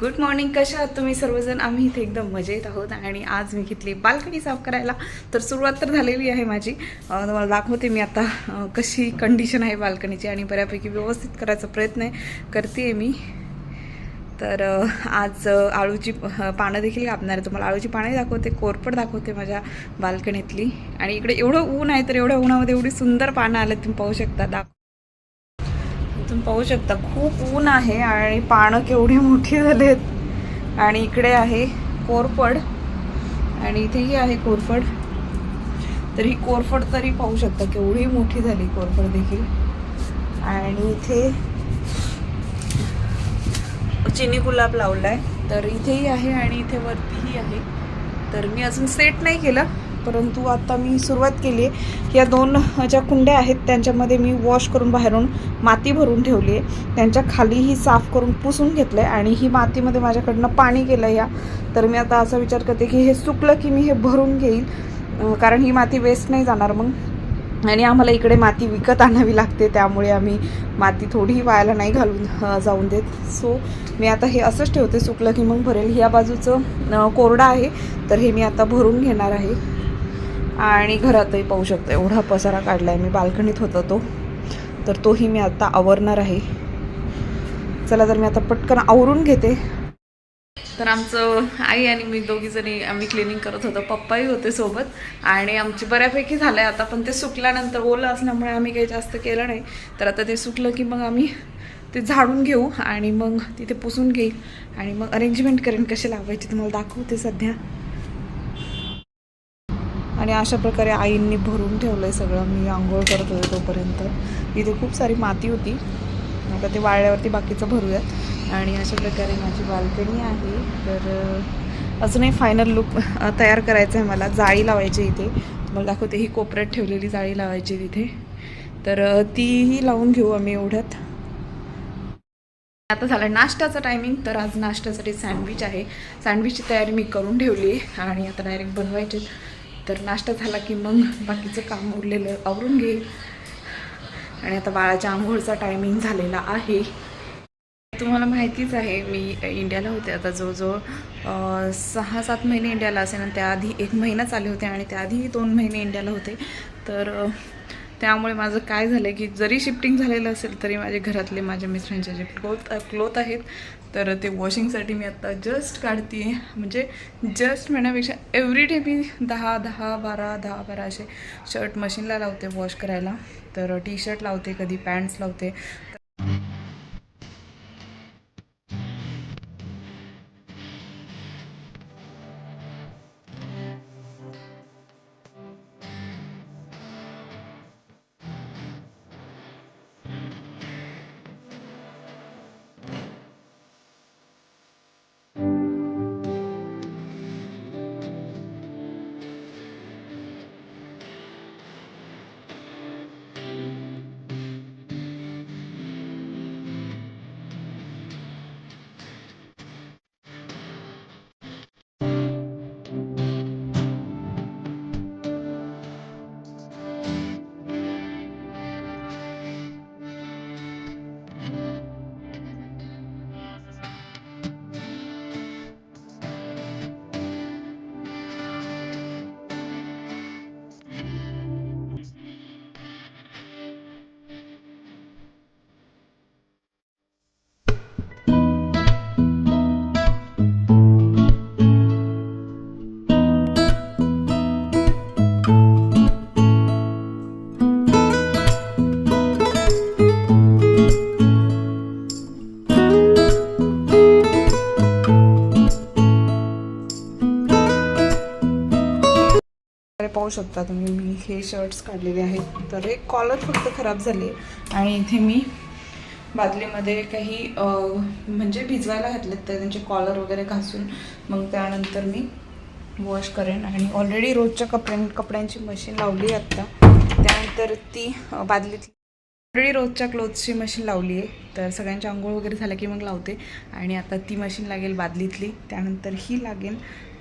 Good morning कशा आहात तुम्ही सर्वजण? आम्ही इथे एकदम मजेत आहोत आणि आज मी घेतली बाल्कनी साफ करायला. तर सुरुवात तर झालेली आहे माझी. तुम्हाला दाखवते मी आता कशी कंडिशन आहे बाल्कनीची आणि बऱ्यापैकी व्यवस्थित करायचा प्रयत्न आहे करते मी. तर आज आळूची पानं देखील कापणार आहे. तुम्हाला आळूची पाने दाखवते कोरपड दाखवते माझ्या बाल्कनीतली. आणि इकडे एवढं ऊन आहे तर एवढ्या उन्हामध्ये एवढी सुंदर पानं आले तुम्ही पाहू शकता. दाख तुम्ही पाहू शकता खूप ऊन आहे आणि पानं केवढी मोठी झालेत. आणि इकडे आहे कोरफड. आणि इथेही आहे कोरफड. तर ही कोरफड तरी पाहू शकता केवढी मोठी झाली कोरफड देखील. आणि इथे चिनी गुलाब लावला आहे तर इथेही आहे आणि इथे वरतीही आहे. तर मी अजून सेट नाही केलं. परंतु आता मी सुरुवात केली आहे या दोन ज्या कुंड्या आहेत त्यांच्यामध्ये मी वॉश करून बाहेरून माती भरून ठेवली आहे. त्यांच्या खालीही साफ करून पुसून घेतलं आहे आणि ही मातीमध्ये माझ्याकडनं पाणी गेलं या. तर मी आता असा विचार करते की हे सुकलं की मी हे भरून घेईल? कारण ही माती वेस्ट नाही जाणार मग. आणि आम्हाला इकडे माती विकत आणावी लागते त्यामुळे आम्ही माती थोडीही वायाला नाही घालून जाऊन देत. सो मी आता हे असंच ठेवते सुकलं की मग भरेल. ह्या बाजूचं कोरडा आहे तर हे मी आता भरून घेणार आहे. आणि घरातही पाहू शकतो. एवढा पसारा काढला आहे मी. बाल्कनीत होता तो. तर तोही मी आता आवरणार आहे. चला तर मी आता पटकन आवरून घेते. तर आमचं आई आणि मी दोघीजणी आम्ही क्लिनिंग करत होतो. पप्पाही होते सोबत. आणि आमची बऱ्यापैकी झालं आहे आता पण ते सुकल्यानंतर ओलं असल्यामुळे आम्ही काही जास्त केलं नाही. तर आता ते सुकलं की मग आम्ही ते झाडून घेऊ आणि मग तिथे पुसून घेईल. आणि मग अरेंजमेंट करेन कसे लावायचे तुम्हाला दाखवते सध्या. आणि अशा प्रकारे आईंनी भरून ठेवलं आहे सगळं. मी आंघोळ करत होते तोपर्यंत. इथे खूप सारी माती होती. आता ते वाळल्यावरती बाकीचं भरूयात. आणि अशा प्रकारे माझी बाल्कनी आहे. तर अजूनही फायनल लुक तयार करायचं आहे मला. जाळी लावायची इथे. तुम्हाला दाखवते ही कोपऱ्यात ठेवलेली जाळी लावायची तिथे. तर तीही लावून घेऊ आम्ही एवढ्यात. आता झालं नाश्त्याचं टायमिंग तर आज नाश्त्यासाठी सँडविच आहे. सँडविचची तयारी मी करून ठेवली आहे. आणि आता डायरेक्ट बनवायचे. तर नाश्ता झाला की मग बाकीचं काम उरलेलं आवरून घेईल. आणि आता बाळाच्या आंघोळचा टायमिंग झालेला आहे. तुम्हाला माहितीच आहे मी इंडियाला होते. आता जवळजवळ सहा सात महिने इंडियाला असेल आणि त्याआधी एक महिनाच आले होते आणि त्याआधी दोन महिने इंडियाला होते. तर त्यामुळे माझं काय झालं की जरी शिफ्टिंग झालेलं असेल तरी माझे घरातले माझ्या मिस्टरांचे जे क्लोथ क्लोथ आहेत तर ते वॉशिंगसाठी मी आत्ता जस्ट काढते म्हणजे जस्ट म्हणण्यापेक्षा एव्हरी डे मी दहा दहा बारा दहा बारा असे शर्ट मशीनला लावते वॉश करायला. तर टी शर्ट लावते कधी पॅन्ट्स लावते. पाहू शकता तुम्ही. मी हे शर्ट्स काढलेले आहेत. तर हे कॉलर फक्त खराब झाले. आणि इथे मी बादलीमध्ये काही म्हणजे भिजवायला घातलेत तर त्यांचे कॉलर वगैरे घासून मग त्यानंतर मी वॉश करेन. आणि ऑलरेडी रोजच्या कपड्यां कपड्यांची मशीन लावली आहे आत्ता त्यानंतर ती बादलीतली. बादलीत ऑलरेडी रोजच्या क्लोथ्सची मशीन लावली आहे. तर सगळ्यांच्या आंघोळ वगैरे झालं की मग लावते. आणि आता ती मशीन लागेल बादलीतली. त्यानंतर ही लागेल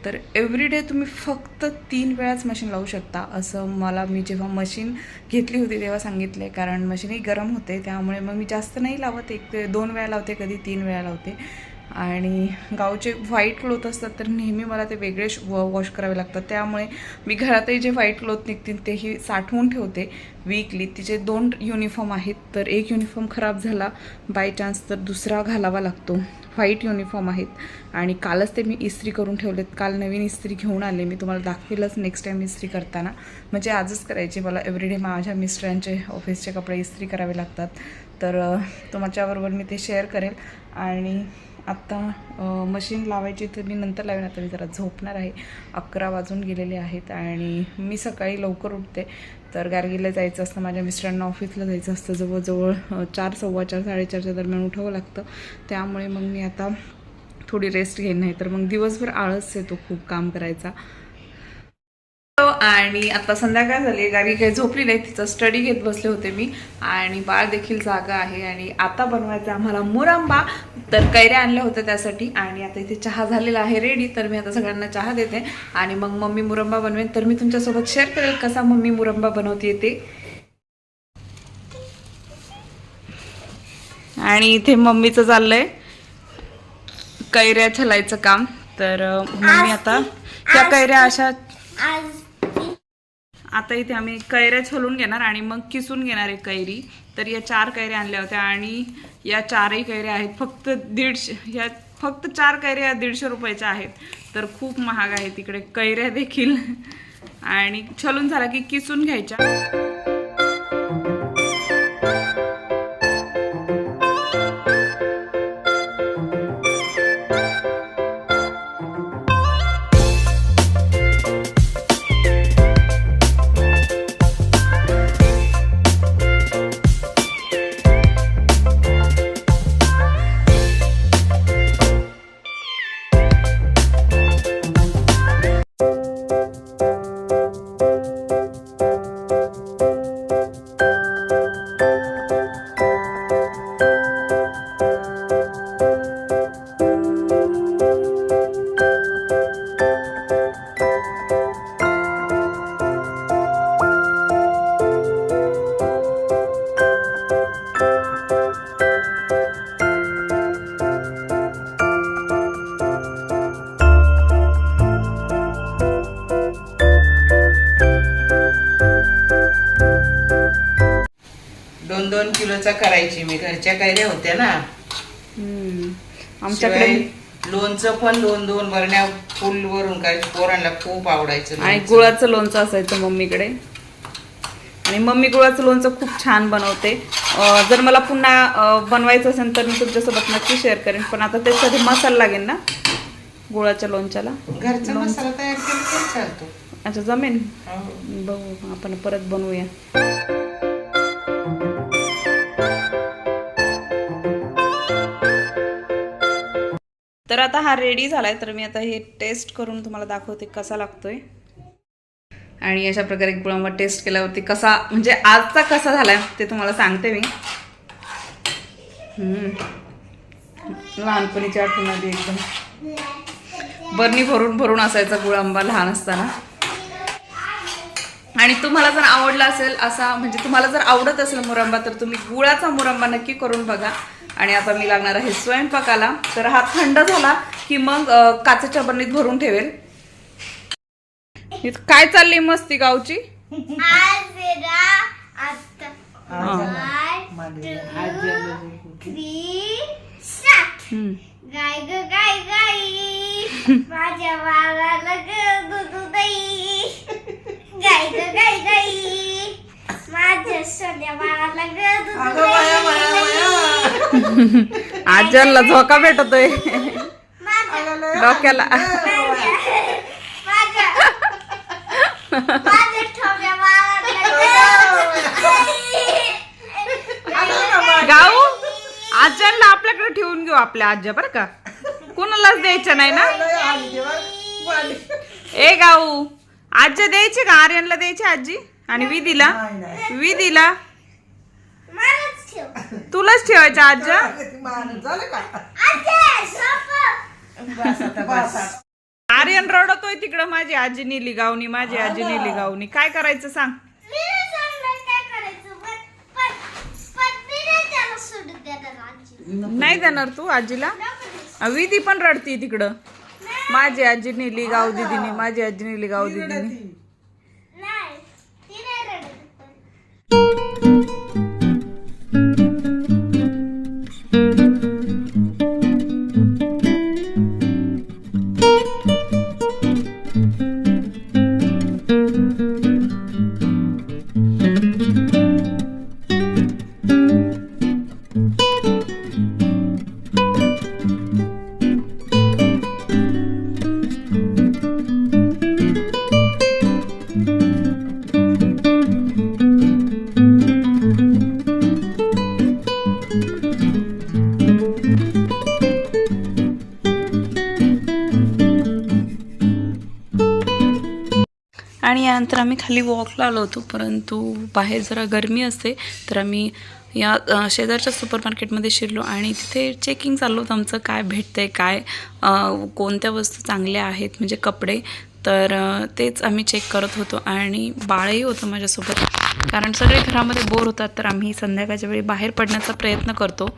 तर एव्हरीडे तुम्ही फक्त तीन वेळाच मशीन लावू शकता. असं मला मी जेव्हा मशीन घेतली होती तेव्हा सांगितले कारण मशीनही गरम होते त्यामुळे मग मी जास्त नाही लावत. एक ते दोन वेळा लावते कधी तीन वेळा लावते. आणि गावचे व्हाईट क्लोथ असतात तर नेहमी मला ते वेगळे वॉश करावे लागतात. त्यामुळे मी घरातही जे व्हाईट क्लोथ निघतील तेही साठवून ठेवते वीकली तिचे दोन युनिफॉर्म आहेत तर एक युनिफॉर्म खराब झाला बाय चान्स तर दुसरा घालावा लागतो. व्हाईट युनिफॉर्म आहेत. आणि कालच ते मी इस्त्री करून ठेवलेत. काल नवीन इस्त्री घेऊन आले. मी तुम्हाला दाखवेलच नेक्स्ट टाईम इस्त्री करताना. म्हणजे आजच करायची. मला एव्हरीडे माझ्या मिस्टरांचे ऑफिसचे कपडे इस्त्री करावे लागतात. तर तुमच्याबरोबर मी ते शेअर करेल. आणि आत्ता मशीन लावायची तर मी नंतर लावेन आता मी जरा झोपणार आहे. अकरा वाजून गेलेले आहेत आणि मी सकाळी लवकर उठते. तर गार्गीला जायचं असतं माझ्या मिस्टरांना ऑफिसला जायचं असतं. जवळजवळ चार सव्वा चार साडेचारच्या दरम्यान उठावं लागतं. त्यामुळे मग मी आता थोडी रेस्ट घेईन नाही तर मग दिवसभर आळस येतो खूप काम करायचा. आणि आता संध्याकाळ झाली गावी काही झोपली नाही. तिचा स्टडी घेत बसले होते मी. आणि बाळ देखील जागा आहे. आणि आता बनवायचं आम्हाला मुरंबा. तर कैऱ्या आणल्या होत्या त्यासाठी. आणि आता इथे चहा झालेला आहे रेडी तर मी आता सगळ्यांना चहा देते. आणि मग मम्मी मुरंबा बनवेन. तर मी तुमच्यासोबत शेअर करेल कसा मम्मी मुरंबा बनवते ते. आणि इथे मम्मीचं चाललंय कैऱ्या छलायचं काम. तर मम्मी आता त्या कैऱ्या अशा आता इथे आम्ही कैऱ्या छलून घेणार आणि मग किसून घेणार आहे कैरी. तर या चार कैऱ्या आणल्या होत्या आणि या चारही कैऱ्या आहेत. फक्त दीडशे या फक्त चार कैऱ्या दीडशे रुपयाच्या आहेत. तर खूप महाग आहे तिकडे कैऱ्या देखील. आणि छलून झाला की किसून घ्यायच्या. करायची. मी घरच्या कैऱ्या होत्या ना. आमच्याकडे लोणचं पण दोन दोन भरण्या फुल वरून काय पोरांना खूप आवडायचं आणि. गुळाचं लोणचं असायचं मम्मीकडे. आणि मम्मी गुळाचं लोणचं खूप छान बनवते. जर मला पुन्हा बनवायचं असेल तर मी तुमच्यासोबत नक्की शेअर करेन. पण आता त्याच्यासाठी मसाला लागेल ना? गुळाच्या लोणच्याला. घरचा मसाला तयार केला तरी चालतो. अच्छा जमेन? हो. बघू आपण परत बनवूया. तर आता हा रेडी झाला आहे तर मी आता हे टेस्ट करून तुम्हाला दाखवते कसा लागतोय. आणि अशा प्रकारे गुळांबा टेस्ट केल्यावरती कसा म्हणजे आजचा कसा झालाय ते तुम्हाला सांगते मी. लहानपणीच्या लहानपणीची आठवण आली एकदम. बरणी भरून भरून असायचा गुळांबा लहान असताना. आणि तुम्हाला जर आवडला असेल असा म्हणजे तुम्हाला जर आवडत असेल मुरंबा तर तुम्ही गुळाचा मुरंबा नक्की करून बघा. आणि आता मी लागणार आहे स्वयंपाकाला. तर हा थंड झाला की मग काचेच्या बरणीत भरून ठेवेल. इथं काय चालली मस्ती गावची? हम्म. गाय ग गाय गाई माझ्या बाळाला ग दूध दई गाय ग गाय गाई माझ्या सोन्या बाळाला ग अगं बाया, बाया, बाया. आज्याला झोका भेटतोय. माझ्या डोक्याला. माझ्या माझ्या ठोक्या बाळाला गाऊ आज्यांना आपल्याकडे ठेवून घेऊ आपल्या आज्या बरं का? कोणालाच द्यायच्या नाही ना? ए गाऊ आज्या द्यायची का? आर्यनला द्यायची आजी? आणि विधीला? विधीला? तुलाच ठेवायच्या आज्या. आर्यन रडतोय तिकडं माझी आजी नेली गावनी माझी आजी नेली गावनी. काय करायचं सांग मी नाही सांगणार काय करायचं पण पण पण मी नाही देणार तू आजीला? विधी पण रडती तिकडं. माझी आजी नेली गाव दिदीने माझी आजी नेली गाव दिदीने. त्यानंतर आम्ही खाली वॉकला आलो होतो परंतु बाहेर जरा गरमी असते तर आम्ही या शेजारच्या सुपर मार्केटमध्ये शिरलो आणि तिथे चेकिंग चाललं होतं आमचं काय भेटतं आहे काय कोणत्या वस्तू चांगल्या आहेत म्हणजे कपडे. तर तेच आम्ही चेक करत होतो आणि बाळही होतं माझ्यासोबत. कारण सगळे घरामध्ये बोर होतात तर आम्ही संध्याकाळच्या वेळी बाहेर पडण्याचा प्रयत्न करतो.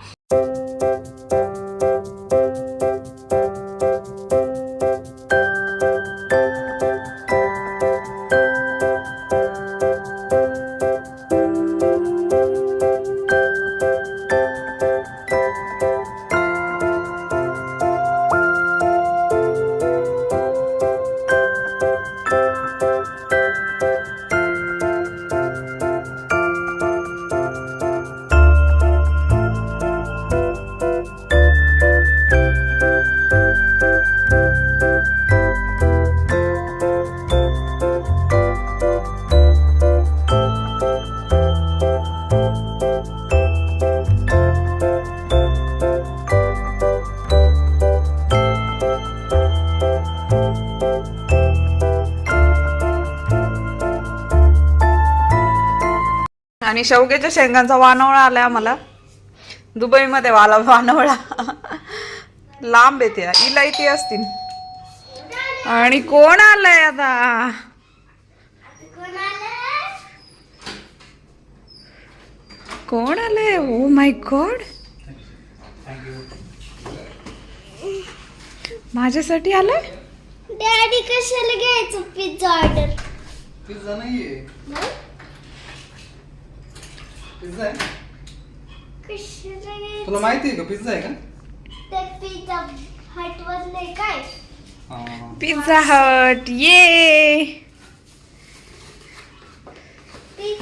आणि शेवग्याच्या शेंगांचा वानवळा आलाय आम्हाला. दुबईमध्ये वाला वानवळा. लांब येते इलायती असतील. आणि कोण आलंय आता? कोण आलं कोण आलंय? ओ माय गॉड माझ्यासाठी आलंय? डॅडी कशाला घ्यायचं पिझ्झा ऑर्डर पिझ्झा नाहीये. पिझ्झा आहे? तुला माहिती आहे का पिझ्झा आहे का? ते पिझ्झा हट वरले काय? हा. पिझ्झा हट ये ती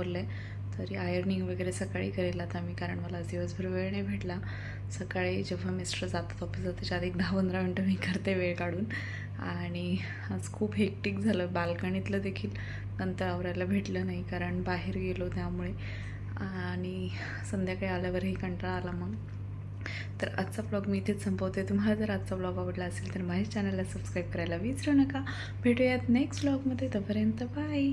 आवरलं आहे तरी आयर्निंग वगैरे सकाळी करेल आता मी कारण मला दिवसभर वेळ नाही भेटला. सकाळी जेव्हा मिस्टर जातात ऑफिसला त्याच्या आधी एक दहा पंधरा मिनटं मी करते वेळ काढून. आणि आज खूप हेक्टिक झालं बाल्कनीतलं देखील नंतर आवरायला भेटलं नाही कारण बाहेर गेलो त्यामुळे. आणि संध्याकाळी आल्यावरही कंटाळा आला मग. तर आजचा ब्लॉग मी इथेच संपवते. तुम्हाला जर आजचा ब्लॉग आवडला असेल तर माझ्या चॅनलला सबस्क्राईब करायला विसरू नका. भेटूयात नेक्स्ट ब्लॉगमध्ये तोपर्यंत बाय